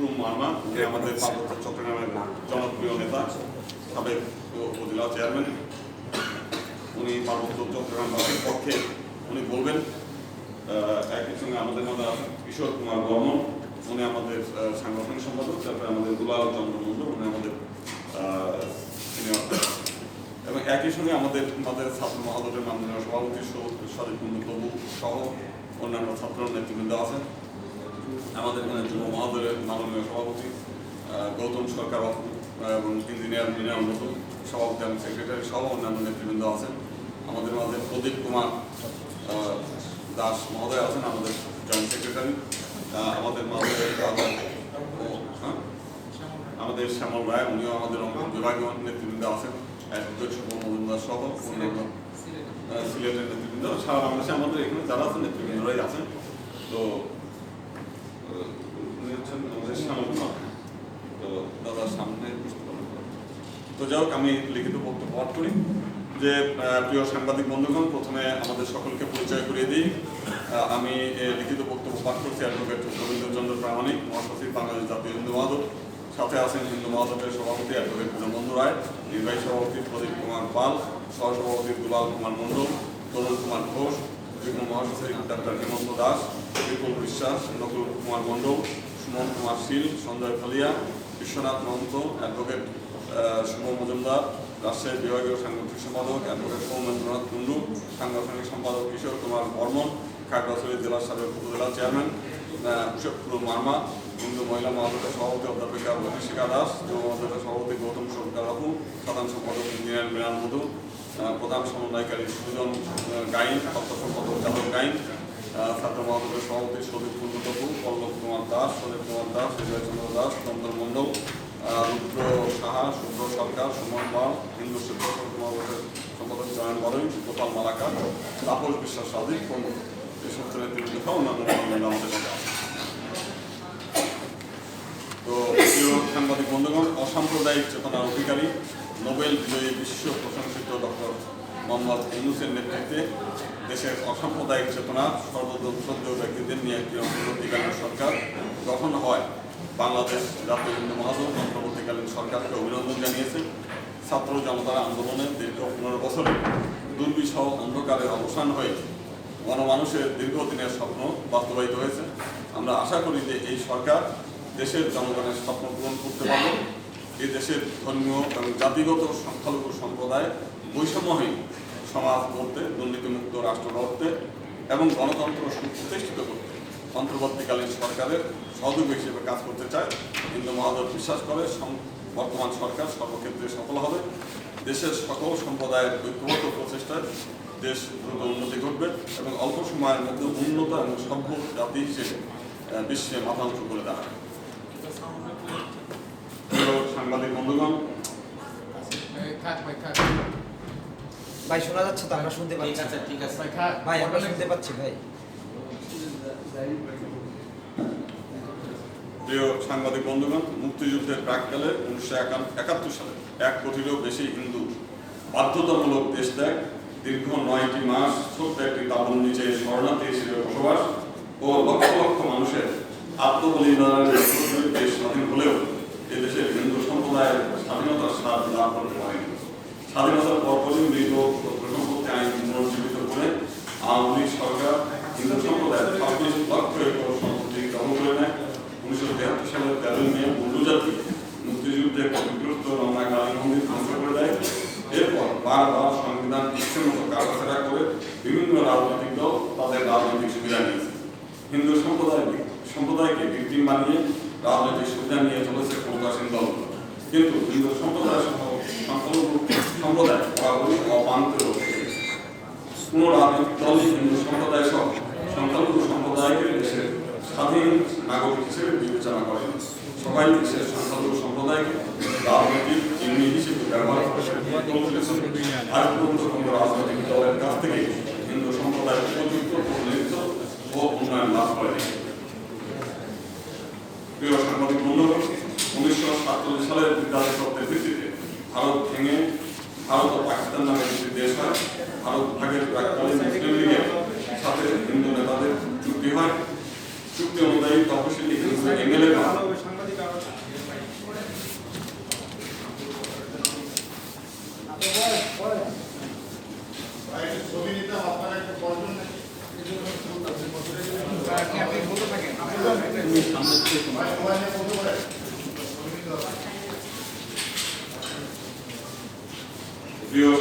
কুরুম মার্মা উনি আমাদের পার্বত্য চট্টগ্রামের জনপ্রিয় নেতা সাবেক উপজেলা চেয়ারম্যান উনি পার্বত্য চট্টগ্রামবাসীর পক্ষে উনি বলবেন একই সঙ্গে আমাদের মধ্যে আছেন কিশোর কুমার বর্মন উনি আমাদের সাংগঠনিক সম্পাদক তারপরে আমাদের দুলাল চন্দ্র মন্ডল উনি আমাদের সিনিয়র এবং একই সঙ্গে আমাদের আমাদের ছাত্র মহাদলের মাননীয় সভাপতি সাদিক কুন্দ প্রভু সহ অন্যান্য ছাত্র নেতৃবৃন্দ আছেন। আমাদের এখানে যুব মহাদলের মাননীয় সভাপতি গৌতম সরকার এবং ইঞ্জিনিয়ার মিনার মতো সভাপতি এবং সেক্রেটারি সহ অন্যান্য নেতৃবৃন্দ আছেন। আমাদের মাঝে প্রদীপ কুমার দাস মহোদয় আছেন, আমাদের জয়েন্ট সেক্রেটারি আমাদের মাঝে হ্যাঁ? আমাদের শ্যামল রায়, উনিও আমাদের বিভাগীয় নেতৃবৃন্দ আছেন। মজুমদার সহ অন্যান্য সিলেটের নেতৃবৃন্দ। সারা বাংলাদেশে আমাদের এখানে যারা আছেন, নেতৃবৃন্দরাই আছেন। তো উনি হচ্ছেন তো দাদার সামনে তো যাই হোক, আমি লিখিত বক্তব্য পাঠ করি যে প্রিয় সাংবাদিক বন্ধুগণ, প্রথমে আমাদের সকলকে পরিচয় করিয়ে দিই। আমি লিখিত বক্তব্য পাঠ করছি অ্যাডভোকেট রবীন্দ্রচন্দ্র প্রামাণিক, মহাসচিব বাংলাদেশ জাতীয় হিন্দু মহাদল সাথে আছেন হিন্দু মহাদলের সভাপতি অ্যাডভোকেট পূর্ণবন্ধু রায়, নির্বাহী সভাপতি প্রদীপ কুমার পাল, সহসভাপতি দুলাল কুমার মণ্ডল, তরুণ কুমার ঘোষ যুগ্ম মহাসচিব ডাক্তার হেমন্ত দাস, বিপুল বিশ্বাস নকুল কুমার মণ্ডল, সুমন কুমার শীল, সঞ্জয় ফালিয়া, বিশ্বনাথ মহন্ত, অ্যাডভোকেট শুভ মজুমদার, রাজশাহী বিভাগীয় সাংগঠনিক সম্পাদক, অ্যাডভোকেট সৌমেন্দ্রনাথ কুণ্ডু, সাংগঠনিক সম্পাদক কিশোর কুমার বর্মন, খাগড়াছড়ি জেলার সাবেক উপজেলা চেয়ারম্যান কুশপুর মার্মা, হিন্দু মহিলা মহাদলের সভাপতি অধ্যাপিকা অভিষিকা দাস, যুব মহাদলের সভাপতি গৌতম সরকার বাবু সাধারণ সম্পাদক ইঞ্জিনিয়ার মৃণাল মধু প্রধান সমন্বয়কারী সুজন গাইন সম্পাদক যাদব গাইন ছাত্র মহাদলের সভাপতি সদীপ বাবু পল্লব কুমার দাস সদীপ কুমার দাস হৃদয় চন্দ্র দাস, চন্দন মণ্ডল রুদ্র সাহা শুভ্র সরকার, সুমন পাল হিন্দু সমাবেশের সম্পাদক জয়ন বরই, গোপাল মালাকার, তাপস বিশ্বাস সাদিক, প্রমুখ এই সমস্ত অন্যান্য আমাদের। তো সাংবাদিক বন্ধুগণ, অসাম্প্রদায়িক চেতনার অধিকারী নোবেল বিজয়ী বিশ্ব প্রশংসিত ডক্টর মোহাম্মদ ইউনুসের নেতৃত্বে দেশের অসাম্প্রদায়িক চেতনা সর্বশ্রদ্ধেয় ব্যক্তিদের নিয়ে একটি অন্তর্বর্তীকালীন সরকার গঠন হয়। বাংলাদেশ জাতীয় হিন্দু মহাদল অন্তর্বর্তীকালীন সরকারকে অভিনন্দন জানিয়েছে। ছাত্র জনতার আন্দোলনে দীর্ঘ পনেরো বছরে দুর্বিষহ অন্ধকারের অবসান হয়ে গণমানুষের দীর্ঘদিনের স্বপ্ন বাস্তবায়িত হয়েছে। আমরা আশা করি যে এই সরকার দেশের জনগণের স্বপ্ন পূরণ করতে পারবে। এই দেশের ধর্মীয় এবং জাতিগত সংখ্যালঘু সম্প্রদায় বৈষম্যহীন সমাজ করতে দুর্নীতিমুক্ত রাষ্ট্র গড়তে এবং গণতন্ত্র সুপ্রতিষ্ঠিত করতে অন্তর্বর্তীকালীন সরকারের সহযোগী হিসেবে কাজ করতে চায়। হিন্দু মহাদল বিশ্বাস করে বর্তমান সরকার সর্বক্ষেত্রে সফল হবে। দেশের সকল সম্প্রদায়ের ঐক্যবদ্ধ প্রচেষ্টায় দেশ দ্রুত উন্নতি ঘটবে এবং অল্প সময়ের মধ্যে উন্নত এবং সভ্য জাতি হিসেবে বিশ্বে মাথা উঁচু করে দাঁড়াবে। সাংবাদিক বন্ধুগণ। ভাই শোনা যাচ্ছে তো আমরা শুনতে ঠিক পাচ্ছি। আছে ঠিক আছে। ভাই আমরা শুনতে পাচ্ছি ভাই। প্রিয় সাংবাদিক বন্ধুগণ মুক্তিযুদ্ধের প্রাককালে উনিশশো একাত্তর সালে এক কোটিরও বেশি হিন্দু বাধ্যতামূলক দেশ ত্যাগ দীর্ঘ নয়টি মাস ছোট্ট একটি তাবুর নিচে শরণার্থী হিসেবে বসবাস ও লক্ষ লক্ষ মানুষের আত্মবলিদানের দেশ স্বাধীন হলেও এদেশের হিন্দু সম্প্রদায়ের স্বাধীনতার স্বাদ লাভ করতে পারেনি। স্বাধীনতার পরপরই মৃত প্রকল্পকে আইন পুনর্জীবিত করে আওয়ামী লীগ সরকার হিন্দু সম্প্রদায়ের ছাব্বিশ লক্ষ একর সম্পত্তি দখল করে নেয়। উনিশশো তেহাত্তর সালের তেরোই মে বন্ধুজাতি মুক্তিযুদ্ধে ক্ষতিগ্রস্ত রমনা কালী মন্দির ধ্বংস করে দেয়। এরপর বারবার সংবিধান ইচ্ছের মতো কাটাছেড়া করে বিভিন্ন রাজনৈতিক দল তাদের রাজনৈতিক সুবিধা নিয়েছে। হিন্দু সম্প্রদায় সম্প্রদায়কে ভিক্টিম বানিয়ে রাজনৈতিক সুবিধা নিয়ে চলেছে ক্ষমতাসীন দল। কিন্তু হিন্দু সম্প্রদায় সহ সংখ্যালঘু সম্প্রদায় বরাবরই অবান্ত কোন রাজনৈতিক হিন্দু সম্প্রদায় সহ সংখ্যালঘু সম্প্রদায়কে দেশের স্বাধীন নাগরিক হিসেবে বিবেচনা করে। সবাই দেশের সংখ্যালঘু সম্প্রদায়কে রাজনৈতিক চিহ্ন হিসেবে ব্যবহার করে আর পর্যন্ত রাজনৈতিক দলের কাছ থেকে হিন্দু সম্প্রদায়ের উপযুক্ত প্রতিনিধিত্ব সাতচল্লিশ সালের বিদ্যালয় তত্ত্বের ভিত্তিতে ভারত ভেঙে ভারত ও পাকিস্তান নামে একটি দেশ হয়। ভারত ভাগের প্রাককালীন মুসলিম লীগের সাথে হিন্দু নেতাদের চুক্তি হয়। চুক্তি অনুযায়ী তপশিলি হিন্দু এমএলএরা আপনি বলতে থাকেন। আপনি